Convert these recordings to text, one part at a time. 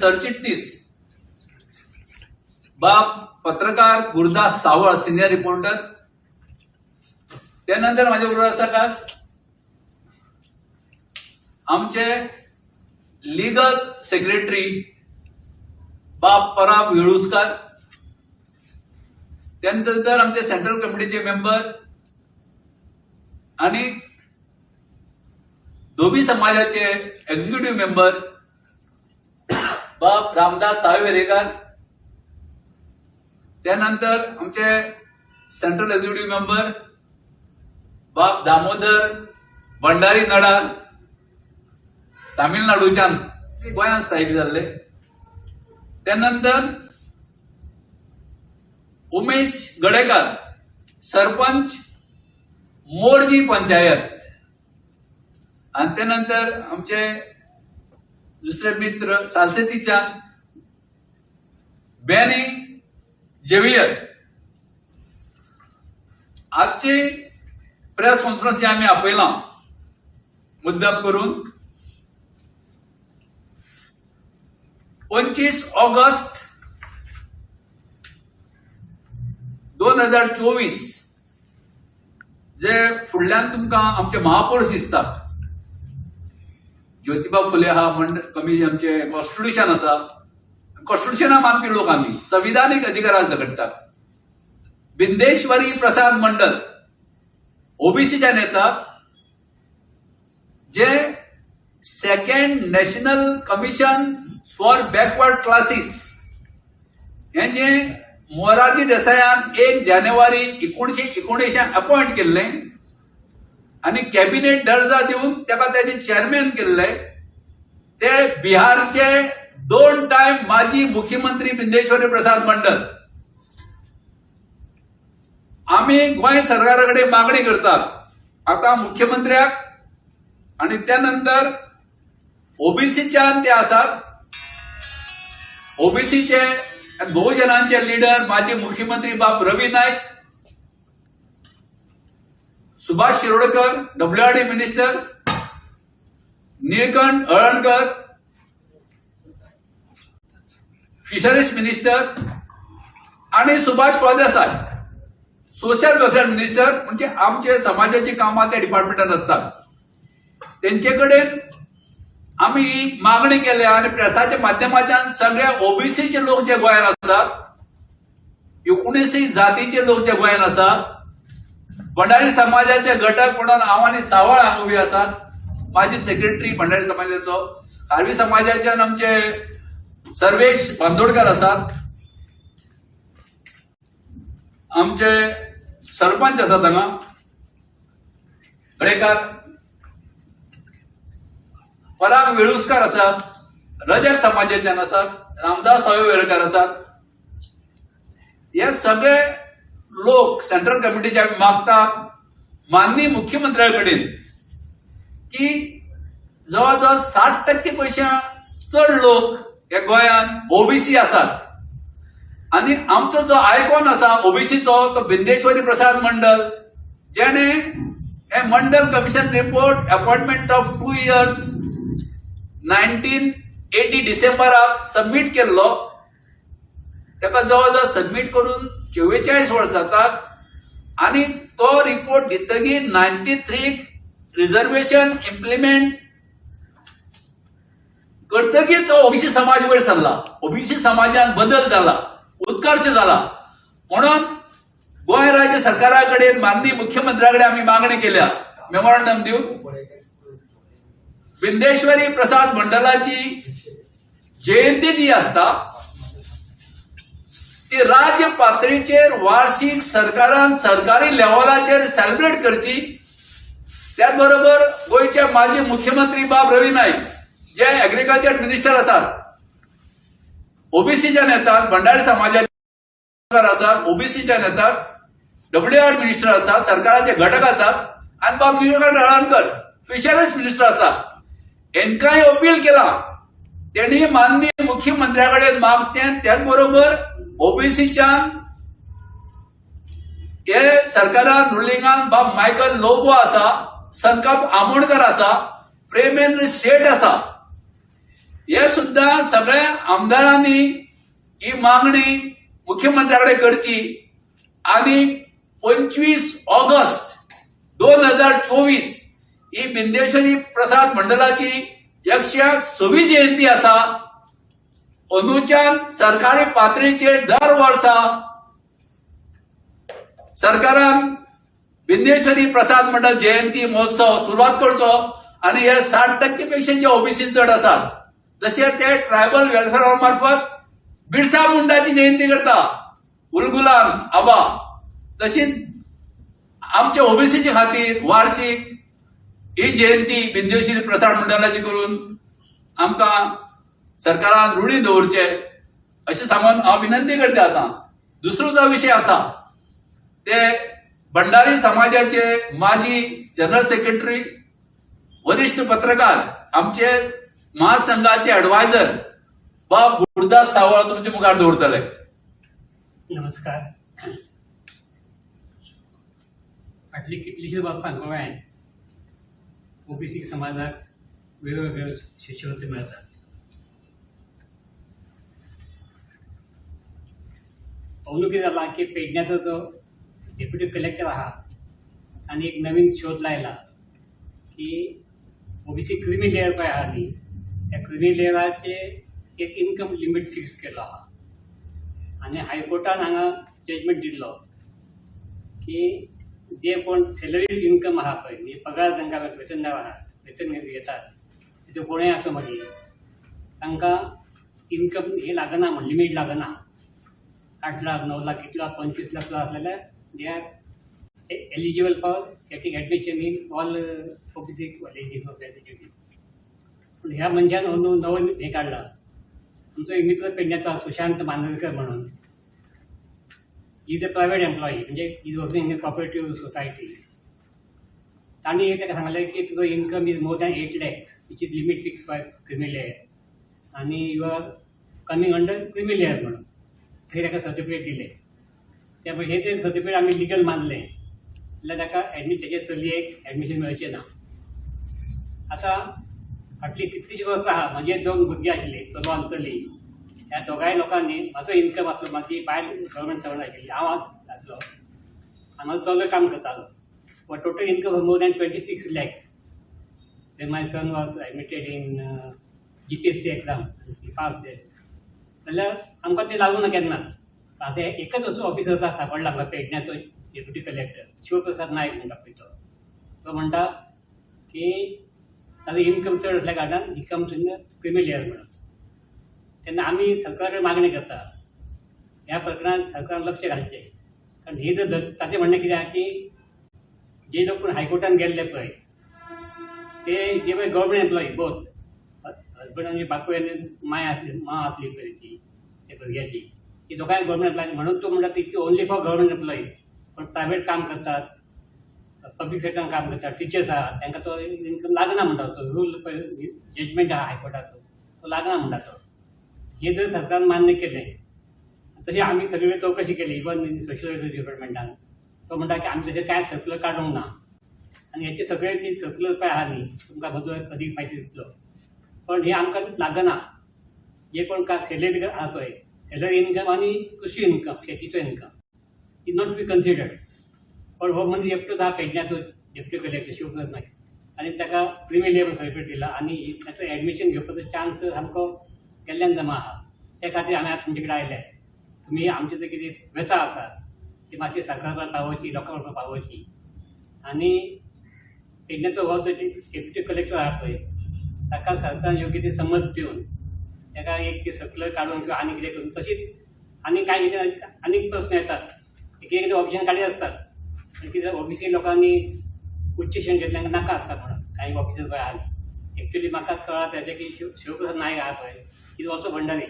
सरचिटणीस बाप पत्रकार गुरुदास सावळ सिनियर रिपोर्टर त्यानंतर माझ्या बरोबर आसा खास आमचे लिगल सेक्रेटरी बाप पराब वेळुस्कार. त्यानंतर आमचे सेंट्रल कमिटीचे मेंबर आणि धोबी समाजाचे एक्झिक्युटिव्ह मेंबर बाप रामदास साळवेरेकर. त्यानंतर आमचे सेंट्रल एक्झिक्युटिव्ह मेंबर बाप दामोदर भंडारी नडा तामिळनाडूच्यान ते गोंयांत स्थायीक जाल्ले त्यानंतर उमेश गडेकर सरपंच मोरजी पंचायत. आणि त्यानंतर आमचे दुसरे मित्र सालसेतीच्या बॅनी जेवियर आजची प्रेस कॉन्फरन्स जी आम्ही आपयलां मुद्दाम करून पंचवीस ऑगस्ट दोन हजार चोवीस जे फुडल्यान तुमकां आमचे महापौर दिसतात. ज्योतिबा फुले हा मंड कमी आमचे कॉन्स्टिट्युशन आसा कॉन्स्टिट्युशना मानपी लोक आम्ही. संविधानीक अधिकारात झगडटात बिंदेश्वरी प्रसाद मंडल ओबीसीच्या नेता जे second National Commission for Backward Classes हे जे मोरारजी देसायान एक जानेवारी एकोणीशे एकोणीशे अपॉइंट केल्ले. आणि कॅबिनेट दर्जा दिवन त्याला त्याचे चेअरमॅन केल्ले ते बिहारचे दोन टाइम माजी मुख्यमंत्री बिंदेश्वरी प्रसाद मंडल. आम्ही गोंय सरकाराकडे मागणी करतात. आता मुख्यमंत्र्याक आणि त्यानंतर ओबीसीच्यान ते आसात ओबीसीचे बहुजनांचे लीडर माजी मुख्यमंत्री बाप Ravi Naik Subhash Shirodkar WRD minister Nilkanth Halarnkar fisheries minister आणि Subhash Phaldesai social welfare minister म्हणजे आमचे समाजाची कामां त्या डिपार्टमेंटात असतात. त्यांचे कडेन आम्ही मागणी केल्या आणि प्रेसाच्या माध्यमाच्यान सगळ्या ओबीसीचे लोक जे गोंयांत आसात एकोणीसशे जातीचे लोक जे गोंयांत आसात भंडारी समाजाचे घटक म्हणून हांव आनी सावळ हांगा उबी आसात माझी सेक्रेटरी भंडारी समाजाचो. कार्बी समाजाच्यान आमचे सर्वेश बांदोडकर आसात आमचे सरपंच आसात हांगा गडेकार पराग वेळुस्कार आसात रजक समाजाच्यान आसात रामदास वेळकर आसात हे सगळे लोक सेंट्रल कमिटीचे आमी मागतात माननीय मुख्यमंत्र्या कडेन की जवळ जवळ साठ टक्के पैशा चड लोक हे गोंयांत ओबीसी आसात आणि आमचो जो आयकॉन आसा ओबीसीचो तो बिंदेश्वरी प्रसाद मंडल जेणे हे Mandal commission report appointment of two years nineteen eighty डिसेंबराक सबमीट केल्लो ताका जवळ जवळ सबमीट करून चव्वेचाळीस वर्सां जातात. आणि तो रिपोर्ट दितकीर नायन्टी थ्री रिझर्वेशन इम्प्लिमेंट करतगीच ओबीसी समाज वयर सरला ओबीसी समाजात बदल झाला. उत्कर्ष झाला. म्हणून गोंय राज्य सरकारा कडेन माननीय मुख्यमंत्र्याकडे आम्ही मागणी केल्या. मेमोरंडम देऊ बिंदेश्वरी प्रसाद मंडळाची जयंती जी असता ती राज्य पातळीचेर वार्षिक सरकारान सरकारी लेवलाचेर सेलिब्रेट करची. त्याच बरोबर गोयचे माजी मुख्यमंत्री बाब रवी नाईक जे एग्रीकल्चर मिनिस्टर आसात ओबीसीच्या नेतात भंडारी समाजाचे आसात ओबीसीच्या नेतात डब्ल्यू आर मिनिस्टर आसा सरकाराचे घटक आसात आणि बाब निळकंठ हळणकर फिशरीज मिनिस्टर आसा हेंकांय अपील केला. त्यांनी माननीय मुख्यमंत्र्याकडे मागचे त्याच बरोबर ओबीसीच्या हे सरकारान रुलिंगान बाब मायकल लोबो आसा संकप आमोणकर आसा प्रेमेंद्र शेठ आसा. हे सुद्धा सगळ्या आमदारांनी ही मागणी मुख्यमंत्र्याकडे करची. आणि पंचवीस ऑगस्ट दोन हजार चोवीस ही बिंदेश्वरी प्रसाद मंडळाची एकशे सव्वीस जयंती आसा अनुचान सरकारी पातळीचेर दर वर्सा सरकारान बिंदेश्वरी प्रसाद मंडळ जयंती महोत्सव सुरवात करचो आणि हे साठ टक्के पेक्षा जे ओबीसी चड आसात जसे ते ट्रायबल वेलफेअर मार्फत बिरसा मुंडाची जयंती करता उलगुलान आबा तशीच आमच्या ओबीसीच्या खातीर वार्षिक ही जयंती बिंदेश्वरी प्रसाद मंडळाची करून आमकां सरकारान रुणी दवरचे अशें सांगून हांव विनंती करता आतां. दुसरो जो विशय आसा ते भंडारी समाजाचे माजी जनरल सेक्रेटरी वरिश्ठ पत्रकार आमचे महासंघाचे ऍडवायझर बाब गुरुदास सावळ तुमचे मुखार दवरतले. नमस्कार. फाटली कितलीशीच वर्सां सांगूं हांवें? ओबीसी समाजाक वेगवेगळ्यो शिश्यवृत्ती मेळटात अंदू की पेडण्याचो जो डेप्युटी कलेक्टर आहा आनी एक नवीन शोध लायला की ओबीसी क्रिमी लेयर पळय आहा न्ही त्या क्रिमी लेयराचे एक इन्कम लिमीट फिक्स केलो आहा आनी हायकोर्टान हांगा जजमेंट दिल्लो की जे कोण सॅलरी इन्कम आहा पळय म्हणजे पगार तांकां वेतनदार आहात वेतन घेतात तितून कोणूय आसूं मागीर तांकां इन्कम हे लागना म्हण लिमीट लागना. आठ लाख णव लाख कितलो पंचवीस लाख असलेल्या जाल्यार they are eligible for getting admission in all OBC colleges of education पूण ह्या मनशान अंदू हे काढला. आमचो एक मित्र पेडण्याचा सुशांत मांद्रेकर म्हणून. इज अ प्रायव्हेट एम्प्लॉई म्हणजे is working in cooperative society तांणी ताका सांगलें की तुजो income is more than eight lakhs which is limit fix by creamy layer आनी you are coming under creamy layer म्हणून. थंय ताका सर्टिफिकेट दिलें. त्यामुळे हे ते सर्टिफिकेट आमी लिगल मानले. जाल्यार ताका एडमिट तेजे चलयेक एडमिशन मेळचें ना. आतां फाटलीं कितलींशीं वर्सां आहा म्हणजे दोन भुरगीं आशिल्लीं चलो आनी चली ह्या दोगांय लोकांनी म्हाजो इन्कम आसलो म्हाजी बायल गव्हर्मेंट सर्वंट आशिल्ली हांव आसलो आनी म्हाजो चलो काम करतालो but total income more than twenty six lakhs my son was admitted in G P S C exam pass दे जाल्यार आमकां तें लागूं ना केन्नाच आतां एकच असो ऑफिसर आसा सापडला आमकां पेडण्याचो डेप्युटी कलेक्टर शिवप्रसाद नायक म्हणटा पळय तो. तो म्हणटा की ताजो इन्कम चड असल्या कारणान इनकम कम्स कमी लेयर म्हणून. तेन्ना आमी सरकाराकडे मागणी करता. ह्या प्रकरणात सरकारान लक्ष घालचें कारण हे जर ताचें म्हणणें कितें आहा की जे लोक कोण हायकोर्टान गेल्ले पळय ते जे पळय गव्हर्मेंट एम्प्लॉई बोथ हजबंड आमची बापू यांनी माय आसली मां आसली पळय ती त्या भुरग्याची ती दोगांय गव्हर्मेंट एम्प्लॉय म्हणून तो म्हणटा ती ओन्ली फॉर गव्हर्मेंट एम्प्लॉई पण प्रायव्हेट काम करतात पब्लीक सेक्टरान काम करतात टिचर्स आहात तांकां तो इन्कम लागना म्हणटा तो रूल जजमेंट आहा हायकोर्टाचो. तो लागना म्हणटा तो. हे जर सरकारान मान्य केलें तशी आमी सगळी चवकशी केली. इवन इन सोशल वेलफेअर डिपार्टमेंटान तो म्हणटा की आमी तशें कांय सर्क्युलर काडूंक ना आनी हेची सगळे ती सर्क्युलर पळय आहा न्ही तुमकां बदल कधी म्हायती दितलो पण हे आमकां लागना. जे कोण का सॅलरी आहा पळय सॅलरी इन्कम आनी कृशी इन्कम शेतीचो income is not be considered पण हो म्हणजे एकटोच हा पेडण्याचो डेप्युटी कलेक्टर शिवप्रसाद नायक आनी ताका प्रिमी लेबर सर्टिफिकेट दिला आनी ताचो एडमिशन घेवपाचो चान्स सामको केल्ल्यान जमा आहा. त्या खातीर आमी आतां तुमचे कडेन आयले. तुमी आमचे जे कितें व्यथा आसा ती मातशी सरकार पावोवची लोकां पर्यंत पावोवची आनी पेडण्याचो हो जो डेप्युटी कलेक्टर आहा पळय. ताका सरकारान योग्य ती समज दिवन ताका एक ती सकल काडून किंवा आनी कितें करून तशीच आनी कांय कितें आनीक प्रस्न येतात. एक एकदां ऑप्शन काडीत आसतात पण कितें ओबीसी लोकांनी उच्च शिक्षण घेतल्यान नाका आसता म्हणून. कांय ऑफिसर पळय आहा एक्चुली म्हाका कळ्ळा तेजें की शिव शिवप्रसाद नायक आहा पळय कितें वचो भंडारी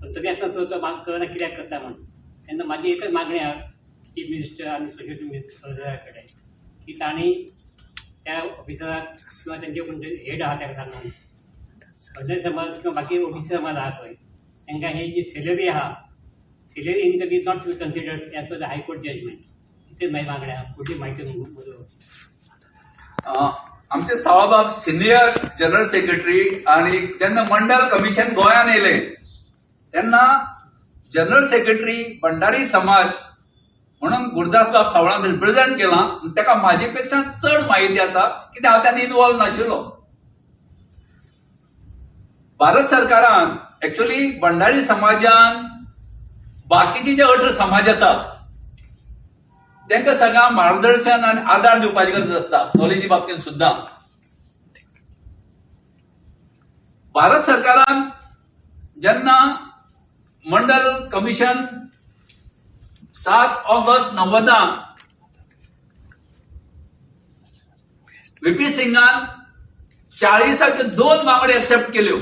पण तरी आसतना सुद्दां म्हाका कळना कित्याक करता म्हणून. तेन्ना म्हाजी एकच मागणी आहा चीफ मिनिस्टर आनी सोशल मिनिस्टर कडेन की तांणी त्या ऑफिसराक किंवा तेंचे कोणते हेड आहा त्या सांगून भंडारी समाज किंवा बाकी ओबीसी समाज आहात पळय तांकां ही जी सॅलरी आहा salary income is not to be considered as per the high court judgement इतलीच माहिती मागण्या आहा माहिती म्हायती आमचे सावबाब सिनियर जनरल सेक्रेटरी आणि जेन्ना मंडल कमिशन गोंयान येले तेन्ना जनरल सेक्रेटरी भंडारी समाज म्हणून गुरदास बाब सावळान रिप्रेझेंट केला. आनी ताका म्हाजे पेक्षा चड म्हायती आसा कित्याक हांव त्यात इन्वॉल्व नाशिल्लो. भारत सरकारान एक्च्युअली भंडारी समाजान बाकीचे जे अठरा समाज आसात तांकां सगळ्यांक मार्गदर्शन आनी आदार दिवपाची गरज आसता नॉलेजी बाबतींत सुद्दां भारत सरकारान जेन्ना मंडल कमिशन सात ऑगस्ट नव्वदा व्हीपी सिंगान चाळीसाच्यो दोन बांगडे एक्सेप्ट केल्यो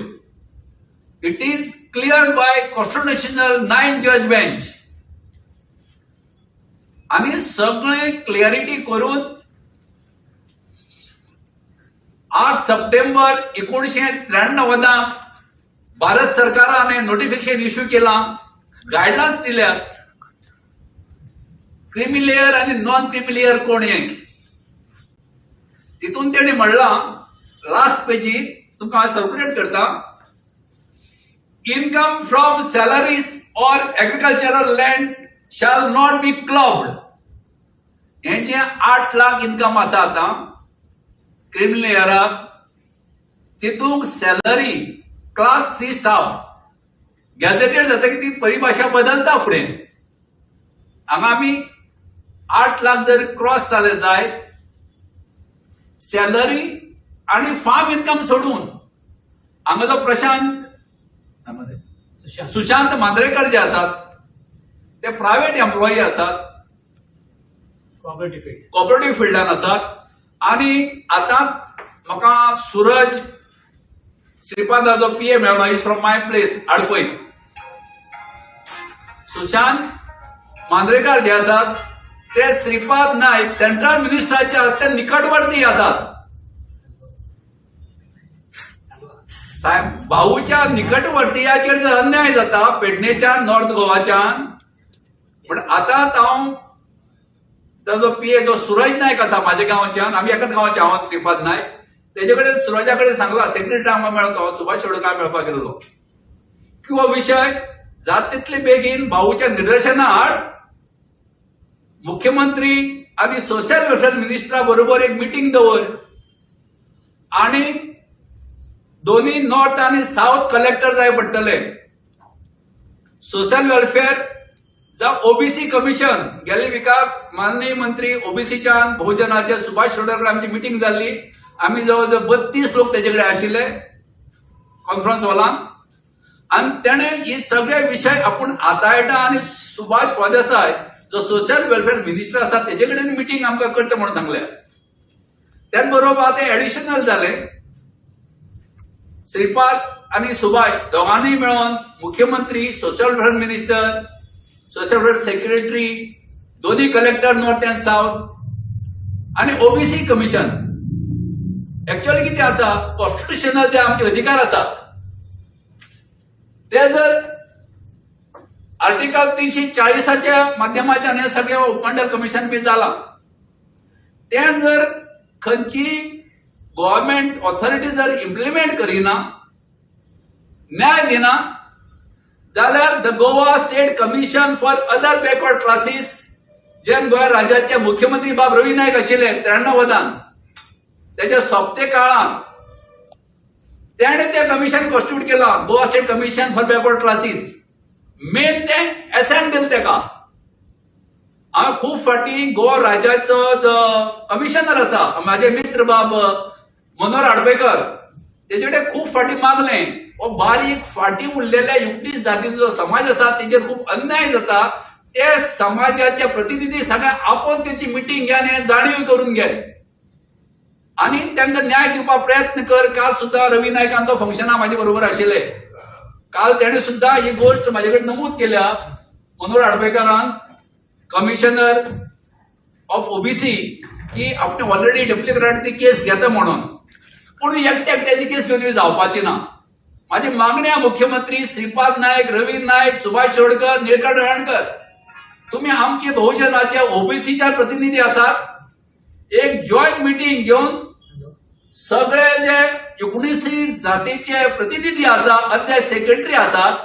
it is clear by constitutional nine जज बेंच आम्ही सगळे क्लिअरिटी करून आठ सप्टेंबर एकोणीशे त्र्याण्णवदा भारत सरकारान नोटिफिकेशन इश्यू केला. गायडलायन्स दिल्यात क्रिमिलेयर आणि नॉन क्रिमिलेयर कोण हे तितून तेणी म्हणला लास्ट पेजीर तुमकां हांव सर्क्युलेट करता. Income from salaries or agricultural land shall not be clubbed हे जे आठ लाख इन्कम आसा आतां. क्रिमिलेयराक तितूंक salary class three staff gazetted जाता की ती परिभाषा बदलता फुडें हांगा आमी आठ लाख जर क्रॉस जाले जायत सॅलरी आणि फार्म इन्कम सोडून हांगा जो प्रशांत सुशांत. मांद्रेकर जे आसात ते प्रायव्हेट एम्प्लॉई आसात कॉपरेटिव्ह फील्ड कॉपरेटिव्ह फिल्डान आसात आणि आता म्हाका सूरज श्रीपादाचो पीए मेळ्ळो is from my place Adpai Sushant Mandrekar जे आसात ते श्रीपाद नायक सेंट्रल मिनिस्टरच्या अत्यंत निकटवर्ती आसात साहेब भाऊच्या निकटवर्तीयाचेर जर अन्याय जाता पेडणेच्या नॉर्थ गोवाच्यान पण आता हांव ताजो पीए जो सुरज नायक आसा म्हाज्या गांवच्यान आमी एकाच गांवाचे हांव श्रीपाद नायक तेजे कडेन सुरजा कडेन सांगला सेक्रेटरी हांगा मेळतो सुभाष शेडकार मेळपाक गेल्लो. किंवा हो विशय जात तितले बेगीन भाऊच्या निदर्शना हाड मुख्यमंत्री आणि सोशल वेलफेअर मिनिस्टरा बरोबर एक मिटींग दवर. आणि दोन्ही नॉर्थ आणि साऊथ कलेक्टर जाय पडटले सोशल वेलफेअर जावं ओबीसी कमिशन गेले विकाक माननीय मंत्री ओबीसीच्यान बहुजनाचे सुभाष शिरोडकर आमची मिटींग जाल्ली आमी जवळ जवळ बत्तीस लोक तेजे कडेन आशिल्ले कॉन्फरन्स हॉलान आणि त्याने हे सगळे विषय आपण हाताळटा आणि सुभाष फळदेसाय जो सोशल वेलफेअर मिनिस्टर आसा तेजे कडेन मिटींग आमकां करता म्हणून सांगल्या. त्याच बरोबर आता एडिशनल जाले श्रीपाद आणि सुभाष दोघांनी मिळून मुख्यमंत्री social welfare minister social welfare secretary दोन्ही कलेक्टर नॉर्थ अँड साऊथ आणि ओबीसी कमिशन ऍक्च्युअली किती आसा कॉन्स्टिट्युशनल जे आमचे अधिकार असतात ते जर आर्टिकल तीनशे चाळीसाच्या माध्यमाच्यान हे सगळे उपमंडल कमिशन बी जाला ते जर खंयची गव्हर्नमेंट ऑथॉरिटी जर इम्प्लिमेंट करिना न्याय दिना जाल्यार the Goa state commission for other backward classes जे गोंय राज्याचे मुख्यमंत्री बाब रवी नायक आशिल्ले त्र्याण्णवदान त्याच्या सोंपते काळात त्याने ते कमिशन कॉन्स्टिट्यूट केला Goa state commission for backward classes ते एसेंट दिल तेका हांव खूब फाटी गोवा राज्याचो जो कमिशनर आसा म्हाजे मित्र बाब मनोहर आडबेकर. तेजे कडेन खूब फाटी मागलें हो बारीक फाटी उरलेल्या युक्तीस जातीचो जो समाज आसा तेजेर खूब अन्याय जाता ते समाजाचे प्रतिनिधी सगळे आपण तेची मिटींग घे हे जाणीव करून घे आनी तांकां न्याय दिवपाक प्रयत्न कर. काल सुद्दां रवी नायकांचो फंक्शनाक म्हाजे बरोबर आशिल्ले काल त्याने सुद्धा ही गोष्ट माझ्याकडे कडेन नमूद केल्या. मनोहर आडबेकरान कमिशनर ऑफ ओबीसी की आपण ऑलरेडी डेप्युटी कलेक्टर ती केस घेता म्हणून. पूण एकट्या एकट्याची केस घेवन जावपाची ना. माझी मागणी आहे मुख्यमंत्री श्रीपाद नायक रवी नायक सुभाष चोडकर निळकंठ रणकर. तुम्ही आमचे बहुजनाचे ओबीसीच्या प्रतिनिधी आसात एक जॉईंट मिटींग घेऊन सगळे जे एकुणीसशे जातीचे प्रतिनिधी आसा ते सेक्रेटरी आसात.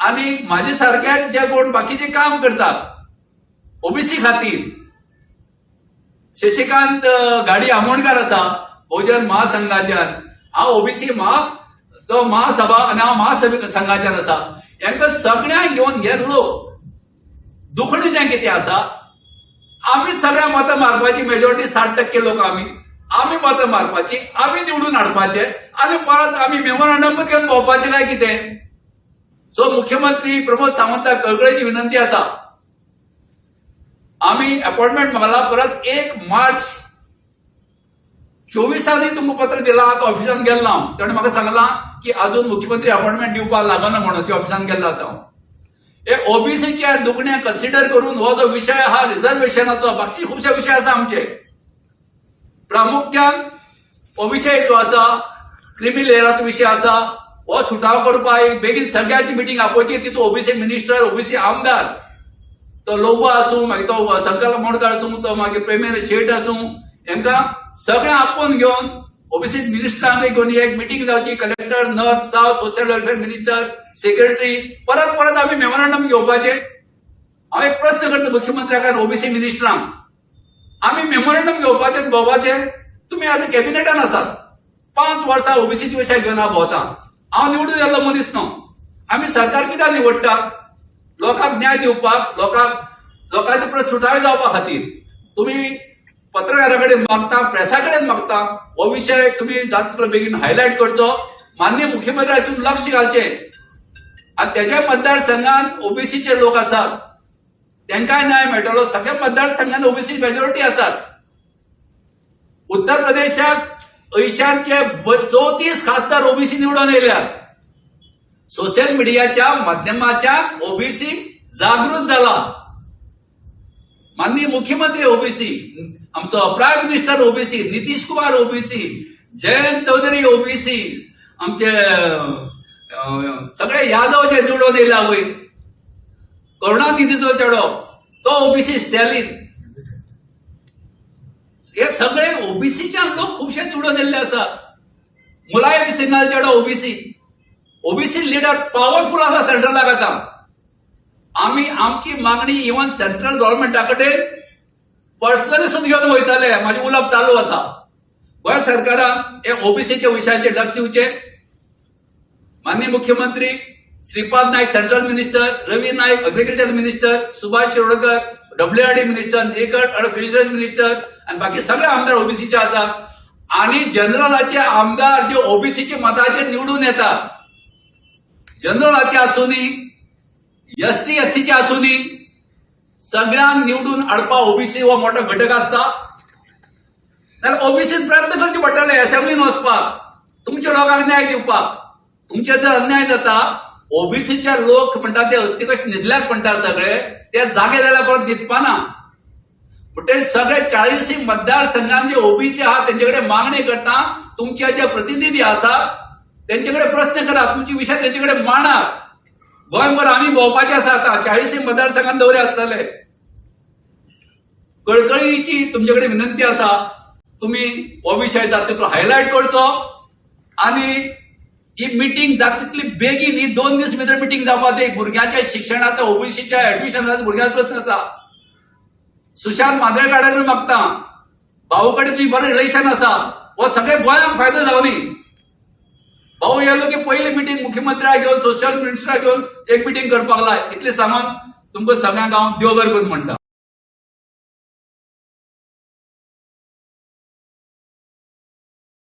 आणि माझे सारखे जे कोण बाकीचे काम करतात ओबीसी खातीर. शशिकांत गाडी आमोणकार आसा बहुजन महासंघाच्यान. हांव ओबीसी महा तो महासभा आनी हांव महासभा संघाच्यान आसा. हांकां सगळ्यांक घेवन हे लोक दुखणी जें कितें आसा? आमी सगळ्या मतां मारपाची मेजॉरिटी साठ टक्के लोक आमी आमी मतां मारपाची आमी निवडून हाडपाचे आणि परत आमी मेमोरंडम घेवन भोंवपाचें काय कितें सो मुख्यमंत्री प्रमोद सावंताक कळकळेची विनंती आसा आमी अपॉइंटमेंट मागला परत एक मार्च चोवीसांनी तुमकां पत्र दिलां ऑफिसान गेल्लो हांव ताणें म्हाका सांगलां की अजून मुख्यमंत्री अपॉइंटमेंट दिवपाक लागना म्हणून ती ऑफिसान गेल्लो आतां हांव हे ओबीसीचे दुखणे कन्सिडर करून हो जो विशय हा रिझर्वेशनाचो बाकी खुबशे विशय आसा आमचे. प्रामुख्यान हो विशय जो आसा क्रिमी लेयराचो विशय आसा हो सुटाव करपाक एक बेगीन सगळ्यांची मिटींग आपोवची तितून ओबीसी मिनिस्टर ओबीसी आमदार. तो लोबो आसूं मागीर तो संकल्प मोडकार आसूं तो मागीर प्रेमेर शेट आसूं हांकां सगळें आपोवन घेवन ओबीसी मिनिस्टरांनी घेवन एक मिटींग जावची collector north south social welfare minister secretary परत परत आमी मेमोरंडम घेवपाचे हांव एक प्रस्न करता मुख्यमंत्र्याक ओबीसी मिनिस्टरांक आमी मेमोरंडम घेवपाचे भोवपाचे तुमी आतां कॅबिनेटान आसात पांच वर्सां ओबीसीचे विशय घेवन हांव भोंवता हांव निवडून येल्लो मनीस न्हू आमी सरकार कित्याक निवडटात लोकांक न्याय दिवपाक लोकांक लोकांचे प्रश्न सुटावे जावपा खातीर. तुमी पत्रकारा कडेन मागता प्रेसा कडेन मागता. हो विशय तुमी जाता तितलो बेगीन हायलायट करचो. माननीय मुख्यमंत्री हातून लक्ष घालचें. आनी तेज्या मतदारसंघात ओबीसीचे लोक आसात तांकांय न्याय मेळटलो सगळ्या मतदारसंघात ओबीसी मेजॉरिटी आसात उत्तर प्रदेशात ऐशांचे चौतीस खासदार ओबीसी निवडून येयल्यात सोशल मीडियाच्या माध्यमाच्या ओबीसी जागृत झाला. माननीय मुख्यमंत्री ओबीसी आमचो prime minister OBC Nitish Kumar OBC Jayant Chaudhary OBC आमचे सगळे यादव जे निवडून येयला वयर करुणानिधीचो चेडो तो ओबीसी स्टॅलिन. हे सगळे ओबीसीच्या लोक खुबशे निवडून येल्ले आसा मुलायम सिंगाल चेडो ओबीसी. ओबीसी लिडर पॉवरफुल आसा सेंट्रलाक आतां आमी आमची मागणी इवन सेंट्रल गव्हर्नमेंटा कडेन पर्सनली सुद्दां घेवन वयताले म्हाजे उलोवप चालू आसा गोंय सरकारान हे ओबीसीच्या विशयाचेर लक्ष दिवचें माननीय मुख्यमंत्री Shripad Naik central minister Ravi Naik agriculture minister Subhash Shirodkar WRD minister निकट आणि फिशरीज मिनिस्टर आणि बाकी सगळे आमदार ओबीसीचे आसात आणि जनरलाचे आमदार जे ओबीसीचे मताचे निवडून येतात. जनरलाचे आसुनी एस टी एस सीचे सगळ्यांक निवडून हाडपा ओबीसी हो मोठो घटक आसता जाल्यार ओबीसीन प्रयत्न करचे पडटले असेंब्लीन वचपाक तुमच्या लोकांक न्याय दिवपाक तुमचे जर अन्याय जाता ओबीसीच्या लोक म्हणटा ते हत्तीकश न्हिदल्याक म्हणटा सगळे ते जागे जाल्यार परत न्हिदपाना म्हणटे सगळे चाळीसी मतदारसंघात जे ओबीसी आहात तेंचे कडेन मागणी करता तुमचे जे प्रतिनिधी आसा तेंचे कडेन प्रश्न करा तुमचे विशय तेंचे कडेन मांडात गोंयभर आमी भोंवपाचे आसा आता चाळीसी मतदारसंघात दौरे आसतले कळकळीची तुमचे कडेन विनंती आसा तुम्ही हो विशय जाता हायलायट करचो. आणि ही मिटींग जातली तितली बेगीन ही दोन दीस भितर मिटींग जावपाची. भुरग्याच्या शिक्षणाचा ओबीसीच्या ऍडमिशनाचा भुरग्याचा प्रश्न आसा सुशांत मांद्रेकारांनी मागता. भाऊ कडेन तुझी बरें रिलेशन आसा हो सगळे गोंयांक फायदो जावनी भाऊ येयलो की पयली मिटींग मुख्यमंत्र्याक घेवन सोशल मिनिस्टराक घेवन एक मिटींग करपाक लाय इतलें सांगून तुमकां सगळ्यांक हांव देव बरें करून म्हणटा.